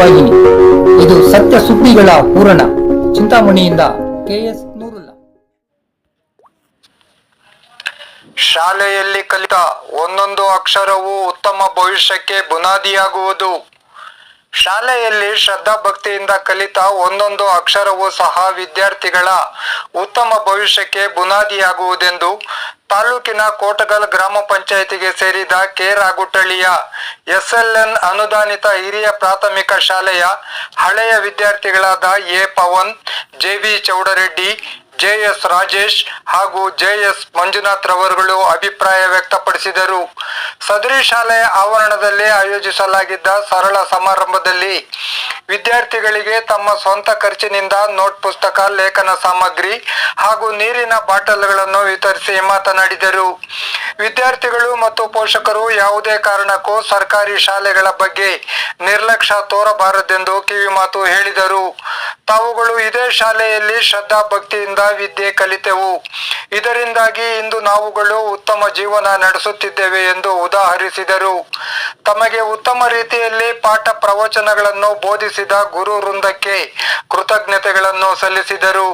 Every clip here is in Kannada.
ಸುದ್ದಿವಾಹಿನಿ ಇದು ಸತ್ಯ ಸುದ್ದಿಗಳ ಪೂರಣ ಚಿಂತಾಮಣಿಯಿಂದ ಕೆಎಸ್ ನೂರುಲ್ಲ. ಶಾಲೆಯಲ್ಲಿ ಕಲಿತ ಒಂದೊಂದು ಅಕ್ಷರವು ಉತ್ತಮ ಭವಿಷ್ಯಕ್ಕೆ ಬುನಾದಿಯಾಗುವುದು. ಶಾಲೆಯಲ್ಲಿ ಶ್ರದ್ಧಾ ಭಕ್ತಿಯಿಂದ ಕಲಿತ ಒಂದೊಂದು ಅಕ್ಷರವೂ ಸಹ ವಿದ್ಯಾರ್ಥಿಗಳ ಉತ್ತಮ ಭವಿಷ್ಯಕ್ಕೆ ಬುನಾದಿಯಾಗುವುದೆಂದು ತಾಲೂಕಿನ ಕೋಟಗಲ್ ಗ್ರಾಮ ಪಂಚಾಯಿತಿಗೆ ಸೇರಿದ ಕೆ ರಾಗುಟ್ಟಳ್ಳಿಯ ಎಸ್ಎಲ್ಎನ್ ಅನುದಾನಿತ ಹಿರಿಯ ಪ್ರಾಥಮಿಕ ಶಾಲೆಯ ಹಳೆಯ ವಿದ್ಯಾರ್ಥಿಗಳಾದ A Pavan, J V Chowdareddy J S Rajesh ಹಾಗೂ ಜೆಎಸ್ ಮಂಜುನಾಥ್ ರವರುಗಳು ಅಭಿಪ್ರಾಯ ವ್ಯಕ್ತಪಡಿಸಿದರು. ಸದರಿ ಶಾಲೆಯ ಆವರಣದಲ್ಲಿ ಆಯೋಜಿಸಲಾಗಿದ್ದ ಸರಳ ಸಮಾರಂಭದಲ್ಲಿ ವಿದ್ಯಾರ್ಥಿಗಳಿಗೆ ತಮ್ಮ ಸ್ವಂತ ಖರ್ಚಿನಿಂದ ನೋಟ್ ಪುಸ್ತಕ, ಲೇಖನ ಸಾಮಗ್ರಿ ಹಾಗೂ ನೀರಿನ ಬಾಟಲ್ಗಳನ್ನು ವಿತರಿಸಿ ಮಾತನಾಡಿದರು. ವಿದ್ಯಾರ್ಥಿಗಳು ಮತ್ತು ಪೋಷಕರು ಯಾವುದೇ ಕಾರಣಕ್ಕೂ ಸರ್ಕಾರಿ ಶಾಲೆಗಳ ಬಗ್ಗೆ ನಿರ್ಲಕ್ಷ್ಯ ತೋರಬಾರದೆಂದು ಕಿವಿಮಾತು ಹೇಳಿದರು. ತಾವುಗಳು ಇದೇ ಶಾಲೆಯಲ್ಲಿ ಶ್ರದ್ಧಾ ಭಕ್ತಿಯಿಂದ ವಿದ್ಯೆ ಕಲಿತೆವು. ಇದರಿಂದಾಗಿ ಇಂದು ನಾವುಗಳು ಉತ್ತಮ ಜೀವನ ನಡೆಸುತ್ತಿದ್ದೇವೆ ಎಂದು ಉದಾಹರಿಸಿದರು. ತಮಗೆ ಉತ್ತಮ ರೀತಿಯಲ್ಲಿ ಪಾಠ ಪ್ರವಚನಗಳನ್ನು ಬೋಧಿಸಿದ ಗುರು ವೃಂದಕ್ಕೆ ಕೃತಜ್ಞತೆಗಳನ್ನು ಸಲ್ಲಿಸಿದರು.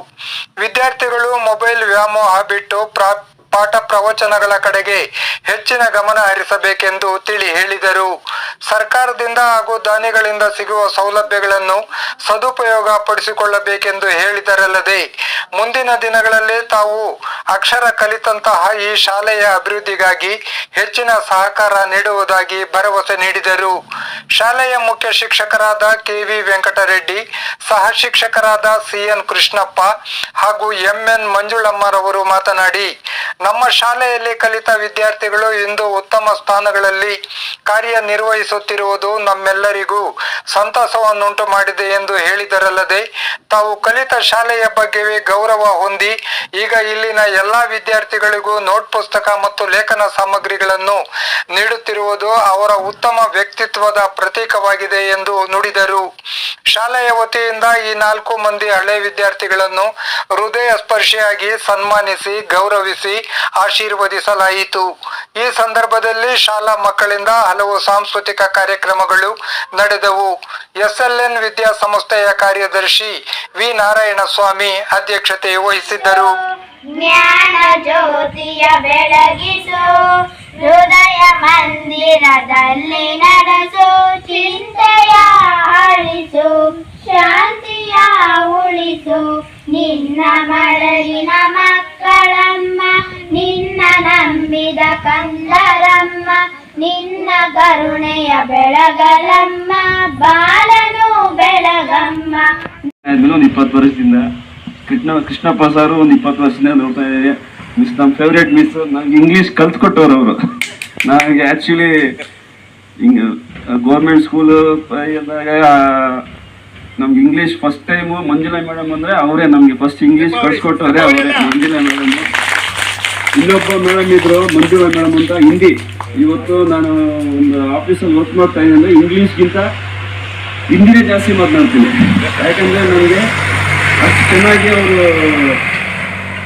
ವಿದ್ಯಾರ್ಥಿಗಳು ಮೊಬೈಲ್ ವ್ಯಾಮೋಹ ಬಿಟ್ಟು ಪ್ರಾ, ಪಾಠ ಪ್ರವಚನಗಳ ಕಡೆಗೆ ಹೆಚ್ಚಿನ ಗಮನ ಹರಿಸಬೇಕೆಂದು ತಿಳಿ ಹೇಳಿದರು. ಸರ್ಕಾರದಿಂದ ಹಾಗೂ ದಾನಿಗಳಿಂದ ಸಿಗುವ ಸೌಲಭ್ಯಗಳನ್ನು ಸದುಪಯೋಗ ಪಡಿಸಿಕೊಳ್ಳಬೇಕೆಂದು ಹೇಳಿದರಲ್ಲದೆ ಮುಂದಿನ ದಿನಗಳಲ್ಲಿ ತಾವು ಅಕ್ಷರ ಕಲಿತಂತಹ ಈ ಶಾಲೆಯ ಅಭಿವೃದ್ಧಿಗಾಗಿ ಹೆಚ್ಚಿನ ಸಹಕಾರ ನೀಡುವುದಾಗಿ ಭರವಸೆ ನೀಡಿದರು. ಶಾಲೆಯ ಮುಖ್ಯ ಶಿಕ್ಷಕರಾದ ಕೆವಿ ವೆಂಕಟರೆಡ್ಡಿ, ಸಹ ಶಿಕ್ಷಕರಾದ ಸಿಎನ್ ಕೃಷ್ಣಪ್ಪ ಹಾಗೂ ಎಂಎನ್ ಮಂಜುಳಮ್ಮರವರು ಮಾತನಾಡಿ, ನಮ್ಮ ಶಾಲೆಯಲ್ಲಿ ಕಲಿತ ವಿದ್ಯಾರ್ಥಿಗಳು ಇಂದು ಉತ್ತಮ ಸ್ಥಾನಗಳಲ್ಲಿ ಕಾರ್ಯನಿರ್ವಹಿಸುತ್ತಿರುವುದು ನಮ್ಮೆಲ್ಲರಿಗೂ ಸಂತಸವನ್ನುಂಟು ಮಾಡಿದೆ ಎಂದು ಹೇಳಿದರಲ್ಲದೆ, ತಾವು ಕಲಿತ ಶಾಲೆಯ ಬಗ್ಗೆವೇ ಗೌರವ ಹೊಂದಿ ಈಗ ಇಲ್ಲಿನ ಎಲ್ಲಾ ವಿದ್ಯಾರ್ಥಿಗಳಿಗೂ ನೋಟ್ ಪುಸ್ತಕ ಮತ್ತು ಲೇಖನ ಸಾಮಗ್ರಿಗಳನ್ನು ನೀಡುತ್ತಿರುವುದು ಅವರ ಉತ್ತಮ ವ್ಯಕ್ತಿತ್ವದ ಪ್ರತೀಕವಾಗಿದೆ ಎಂದು ನುಡಿದರು. ಶಾಲೆಯ ವತಿಯಿಂದ ಈ ನಾಲ್ಕು ಮಂದಿ ಹಳೆ ವಿದ್ಯಾರ್ಥಿಗಳನ್ನು ಹೃದಯ ಸ್ಪರ್ಶಿಯಾಗಿ ಸನ್ಮಾನಿಸಿ, ಗೌರವಿಸಿ, ಆಶೀರ್ವದಿಸಲಾಯಿತು. ಈ ಸಂದರ್ಭದಲ್ಲಿ ಶಾಲಾ ಮಕ್ಕಳಿಂದ ಹಲವು ಸಾಂಸ್ಕೃತಿಕ ಕಾರ್ಯಕ್ರಮಗಳು ನಡೆದವು. ಎಸ್ಎಲ್ಎನ್ ವಿದ್ಯಾಸಂಸ್ಥೆಯ ಕಾರ್ಯದರ್ಶಿ ವಿ. ನಾರಾಯಣಸ್ವಾಮಿ ಅಧ್ಯಕ್ಷತೆ ವಹಿಸಿದ್ದರು. ಜ್ಞಾನ ಜ್ಯೋತಿಯ ಬೆಳಗಿಸು, ಹೃದಯ ಮಂದಿರದಲ್ಲಿ ನಡೆಸು, ಚಿಂತೆಯ ಅಳಿಸು ಶಾಂತಿಯ ಉಳಿಸು. ನಿನ್ನ ಮರಳಿನ ಮಕ್ಕಳಮ್ಮ, ನಿನ್ನ ನಂಬಿದ ಕಂದರಮ್ಮ, ನಿನ್ನ ಕರುಣೆಯ ಬೆಳಗಲಮ್ಮ, ಬಾಲನು ಬೆಳಗಮ್ಮ. ಇಪ್ಪತ್ತು ವರ್ಷದಿಂದ ಕೃಷ್ಣ ಕೃಷ್ಣಪ್ಪ ಸಾರು ಒಂದು ಇಪ್ಪತ್ತು ವರ್ಷದಿಂದ ನೋಡ್ತಾ ಇದ್ದೀವಿ. ಮಿಸ್ ನಮ್ಮ ಫೇವ್ರೇಟ್ ಮಿಸ್ ನನಗೆ ಇಂಗ್ಲೀಷ್ ಕಲ್ತ್ಕೊಟ್ಟವ್ರು ಅವರು. ನನಗೆ ಆ್ಯಕ್ಚುಲಿ ಹಿಂಗೆ ಗೌರ್ಮೆಂಟ್ ಸ್ಕೂಲು ಇದ್ದಾಗ ನಮ್ಗೆ English first time Manjula madam ಅಂದರೆ ಅವರೇ ನಮಗೆ ಫಸ್ಟ್ ಇಂಗ್ಲೀಷ್ ಕಲ್ಸ್ಕೊಟ್ಟವ್ರೆ ಅವರೇ ಮಂಜುಳಾ ಮೇಡಮ್ ಇನ್ನೊಬ್ಬ ಮೇಡಮ್ ಇದ್ರು ಮಂಜುಳಾ ಮೇಡಮ್ ಅಂತ ಹಿಂದಿ. ಇವತ್ತು ನಾನು ಒಂದು ಆಫೀಸಲ್ಲಿ ವರ್ಕ್ ಮಾಡ್ತಾ ಇದ್ದೀನಿ ಅಂದರೆ ಇಂಗ್ಲೀಷ್ಗಿಂತ ಹಿಂದಿನೇ ಜಾಸ್ತಿ ಮಾತನಾಡ್ತೀನಿ. ಯಾಕಂದರೆ ನನಗೆ ಅಷ್ಟು ಚೆನ್ನಾಗಿ ಅವರು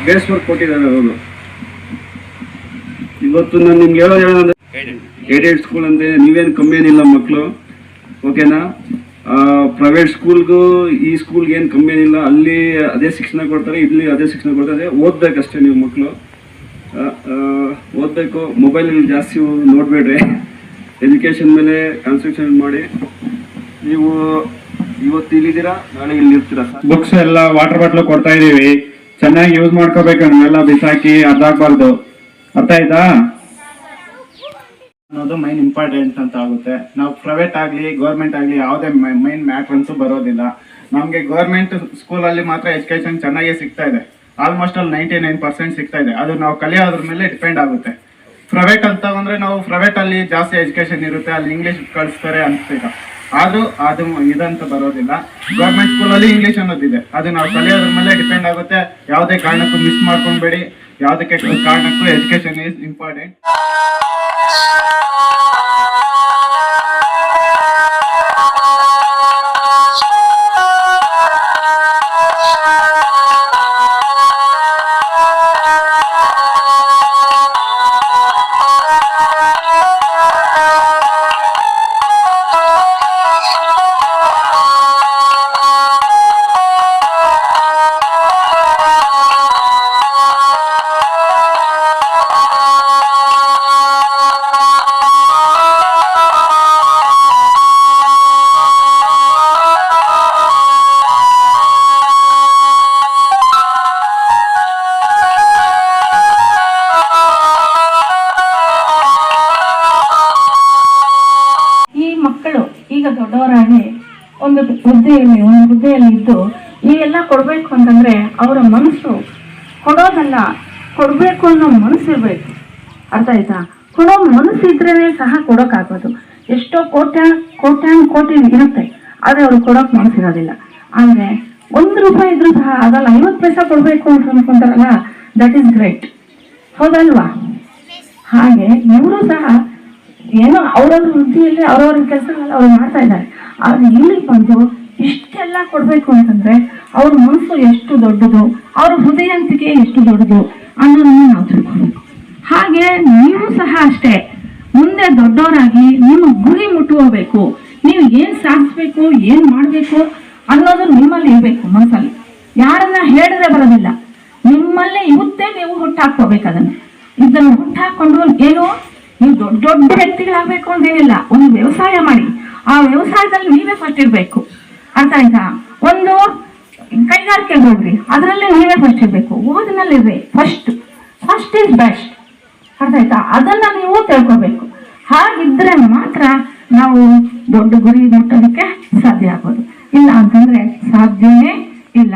ಬೇಸ್ ವರ್ಕ್ ಕೊಟ್ಟಿದ್ದಾರೆ ಅವರು. ಇವತ್ತು ನಾನು ನಿಮ್ಗೆ ಹೇಳೋದು ಹೇಳೋದಂದ್ರೆ ಏಡೆಡ್ ಸ್ಕೂಲ್ ಅಂದರೆ ನೀವೇನು ಕಮ್ಮಿ ಏನಿಲ್ಲ ಮಕ್ಕಳು ಓಕೆನಾ ಪ್ರೈವೇಟ್ ಸ್ಕೂಲ್ಗೂ ಈ ಸ್ಕೂಲ್ಗೆ ಏನು ಕಮ್ಮಿ ಏನಿಲ್ಲ. ಅಲ್ಲಿ ಅದೇ ಶಿಕ್ಷಣ ಕೊಡ್ತಾರೆ ಇಲ್ಲಿ ಅದೇ ಶಿಕ್ಷಣ ಕೊಡ್ತಾರೆ. ಓದ್ಬೇಕಷ್ಟೇ ನೀವು ಮಕ್ಕಳು ಓದಬೇಕು. ಮೊಬೈಲಲ್ಲಿ ಜಾಸ್ತಿ ನೋಡಬೇಡ್ರಿ. ಎಜುಕೇಷನ್ ಮೇಲೆ ಕಾನ್ಸಂಟ್ರೇಷನ್ ಮಾಡಿ. ನೀವು ಇವತ್ತು ಇಲ್ಲಿದ್ದೀರಾ? ನಾಳೆ ಇಲ್ಲಿ ಇರ್ತೀರಾ ಬುಕ್ಸ್ ಎಲ್ಲ ವಾಟರ್ ಬಾಟ್ಲು ಕೊಡ್ತಾ ಇದೀವಿ ಚೆನ್ನಾಗಿ ಯೂಸ್ ಮಾಡ್ಕೋಬೇಕು, ನೀವೆಲ್ಲ ಬಿಸಾಕಿ ಅದಾಗಬಾರ್ದು ಅರ್ಥ ಆಯ್ತಾ? ಅನ್ನೋದು ಮೈನ್ ಇಂಪಾರ್ಟೆಂಟ್ ಅಂತ ಆಗುತ್ತೆ. ನಾವು ಪ್ರೈವೇಟ್ ಆಗಲಿ ಗೌರ್ಮೆಂಟ್ ಆಗಲಿ ಯಾವುದೇ ಮೈನ್ ಮ್ಯಾಟ್ರ್ ಅಂತೂ ಬರೋದಿಲ್ಲ. ನಮಗೆ ಗೌರ್ಮೆಂಟ್ ಸ್ಕೂಲಲ್ಲಿ ಮಾತ್ರ ಎಜುಕೇಶನ್ ಚೆನ್ನಾಗೇ ಸಿಗ್ತಾ ಇದೆ. ಆಲ್ಮೋಸ್ಟ್ ಅಲ್ಲಿ ನೈಂಟಿ ನೈನ್ ಪರ್ಸೆಂಟ್ ಸಿಗ್ತಾ ಇದೆ. ಅದು ನಾವು ಕಲಿಯೋದ್ರ ಮೇಲೆ ಡಿಪೆಂಡ್ ಆಗುತ್ತೆ. ಪ್ರೈವೇಟ್ ಅಂತ ಅಂದ್ರೆ ನಾವು ಪ್ರೈವೇಟ್ ಅಲ್ಲಿ ಜಾಸ್ತಿ ಎಜುಕೇಶನ್ ಇರುತ್ತೆ, ಅಲ್ಲಿ ಇಂಗ್ಲೀಷ್ ಕಳಿಸ್ತಾರೆ ಅಂತೀಗ ಆದ್ರೂ ಅದು ಇದಂತ ಬರೋದಿಲ್ಲ. ಗೌರ್ಮೆಂಟ್ ಸ್ಕೂಲಲ್ಲಿ ಇಂಗ್ಲಿಷ್ ಅನ್ನೋದಿದೆ. ಅದು ನಾವು ಕಲಿಯೋದ್ರ ಮೇಲೆ ಡಿಪೆಂಡ್ ಆಗುತ್ತೆ. ಯಾವುದೇ ಕಾರಣಕ್ಕೂ ಮಿಸ್ ಮಾಡ್ಕೊಂಬೇಡಿ. ಯಾವುದಕ್ಕೆ ಕಾರಣಕ್ಕೂ ಎಜುಕೇಶನ್ ಈಸ್ ಇಂಪಾರ್ಟೆಂಟ್ ಹುದ್ದೆಯಲ್ಲಿ, ಒಂದು ಹುದ್ದೆಯಲ್ಲಿ ಇದ್ದು ಈ ಎಲ್ಲ ಕೊಡಬೇಕು ಅಂತಂದ್ರೆ ಅವರ ಮನಸ್ಸು ಕೊಡೋದಲ್ಲ, ಕೊಡಬೇಕು ಅನ್ನೋ ಮನಸ್ಸಿರ್ಬೇಕು. ಅರ್ಥ ಆಯ್ತಾ? ಕೊಡೋ ಮನಸ್ಸಿದ್ರೇ ಸಹ ಕೊಡೋಕ್ಕಾಗೋದು ಎಷ್ಟೋ ಕೋಟ್ಯಾ ಕೋಟ್ಯಾನ್ ಕೋಟಿ ಇರುತ್ತೆ, ಆದರೆ ಅವ್ರು ಕೊಡೋಕೆ ಮನಸ್ಸಿರೋದಿಲ್ಲ. ಆದರೆ ಒಂದು ರೂಪಾಯಿ ಇದ್ರೂ ಸಹ ಅದಲ್ಲ ಐವತ್ತು ಪೈಸಾ ಕೊಡಬೇಕು ಅಂತ ಅನ್ಕೊಂತಾರಲ್ಲ ದಟ್ ಈಸ್ ಗ್ರೇಟ್ ಹೌದಲ್ವಾ? ಹಾಗೆ ಇವರು ಸಹ ಏನೋ ಅವ್ರವ್ರ ವೃತ್ತಿಯಲ್ಲಿ ಅವ್ರವ್ರ ಕೆಲಸಗಳಲ್ಲಿ ಅವ್ರು ಮಾಡ್ತಾ ಇದ್ದಾರೆ. ಆದ್ರೆ ಇಲ್ಲಿ ಬಂದು ಇಷ್ಟೆಲ್ಲ ಕೊಡಬೇಕು ಅಂತಂದ್ರೆ ಅವ್ರ ಮನಸ್ಸು ಎಷ್ಟು ದೊಡ್ಡದು, ಅವ್ರ ಹೃದಯಂತಿಕೆ ಎಷ್ಟು ದೊಡ್ಡದು ಅನ್ನೋದನ್ನು ನಾವು ತಿಳ್ಕೊಬೇಕು. ಹಾಗೆ ನೀವು ಸಹ ಅಷ್ಟೇ, ಮುಂದೆ ದೊಡ್ಡವರಾಗಿ ನಿಮ್ಮ ಗುರಿ ಮುಟ್ಟುವಬೇಕು ನೀವು ಏನ್ ಸಾಧಿಸ್ಬೇಕು, ಏನ್ ಮಾಡಬೇಕು ಅನ್ನೋದು ನಿಮ್ಮಲ್ಲಿ ಇರಬೇಕು ಮನಸ್ಸಲ್ಲಿ. ಯಾರನ್ನ ಹೇಳಿದ್ರೆ ಬರೋದಿಲ್ಲ. ನಿಮ್ಮಲ್ಲೇ ಇವತ್ತೇ ನೀವು ಹುಟ್ಟಾಕ್ಕೋಬೇಕು ಅದನ್ನ. ಇದನ್ನು ಹುಟ್ಟಾಕೊಂಡು ಏನು? ನೀವು ದೊಡ್ಡ ದೊಡ್ಡ ವ್ಯಕ್ತಿಗಳಾಗಬೇಕು ಅಂತೇನಿಲ್ಲ ಒಂದು ವ್ಯವಸಾಯ ಮಾಡಿ. ಆ ವ್ಯವಸಾಯದಲ್ಲಿ ನೀವೇ ಫಸ್ಟ್ ಇರಬೇಕು. ಅರ್ಥ ಆಯ್ತಾ? ಒಂದು ಕೈಗಾರಿಕೆಗೆ ಹೋಗ್ರಿ, ಅದರಲ್ಲೇ ನೀವೇ ಫಸ್ಟ್ ಇರಬೇಕು. ಓದಿನಲ್ಲಿ ಇರ್ರಿ ಫಸ್ಟ್ ಫಸ್ಟ್ ಇಸ್ ಬೆಸ್ಟ್ ಅರ್ಥ ಆಯ್ತಾ? ಅದನ್ನ ನೀವು ತಿಳ್ಕೊಬೇಕು. ಹಾಗಿದ್ರೆ ಮಾತ್ರ ನಾವು ದೊಡ್ಡ ಗುರಿ ಮುಟ್ಟೋದಕ್ಕೆ ಸಾಧ್ಯ ಆಗೋದು ಇಲ್ಲ ಅಂತಂದ್ರೆ ಸಾಧ್ಯನೇ ಇಲ್ಲ.